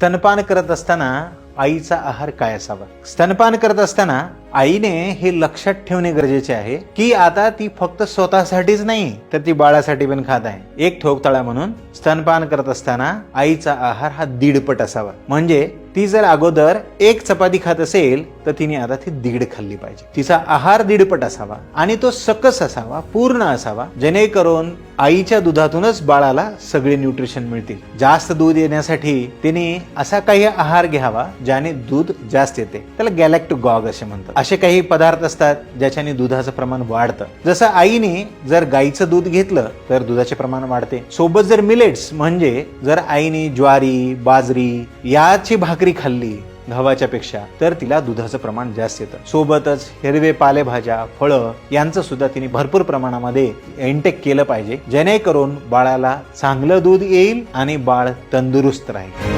स्तनपान करत असताना आईचा आहार काय असावा? स्तनपान करत असताना आईने हे लक्षात ठेवणे गरजेचे आहे की आता ती फक्त स्वतःसाठीच नाही तर ती बाळासाठी पण खात आहे. एक ठोकताळा म्हणून स्तनपान करत असताना आईचा आहार हा दीडपट असावा. म्हणजे ती जर अगोदर एक चपाती खात असेल तर तिने आता ती दीड खाल्ली पाहिजे. तिचा आहार दीडपट असावा आणि तो सकस असावा पूर्ण असावा. जेणेकरून आईच्या दुधातूनच बाळाला सगळे न्यूट्रिशन मिळतील. जास्त दूध येण्यासाठी तिने असा काही आहार घ्यावा ज्याने दूध जास्त येते. त्याला गॅलॅक्टो गॉग असे म्हणतात. असे काही पदार्थ असतात ज्याच्याने दुधाचं प्रमाण वाढतं. जसं आईने जर गाईचं दूध घेतलं तर दुधाचे प्रमाण वाढते. सोबत जर मिलेट्स म्हणजे जर आईने ज्वारी बाजरी याची भाकरी खाल्ली गव्हाच्या पेक्षा तर तिला दुधाचं प्रमाण जास्त येतं. सोबतच हिरवे पालेभाज्या फळं यांचं सुद्धा तिने भरपूर प्रमाणामध्ये एनटेक केलं पाहिजे जेणेकरून बाळाला चांगलं दूध येईल आणि बाळ तंदुरुस्त राहील.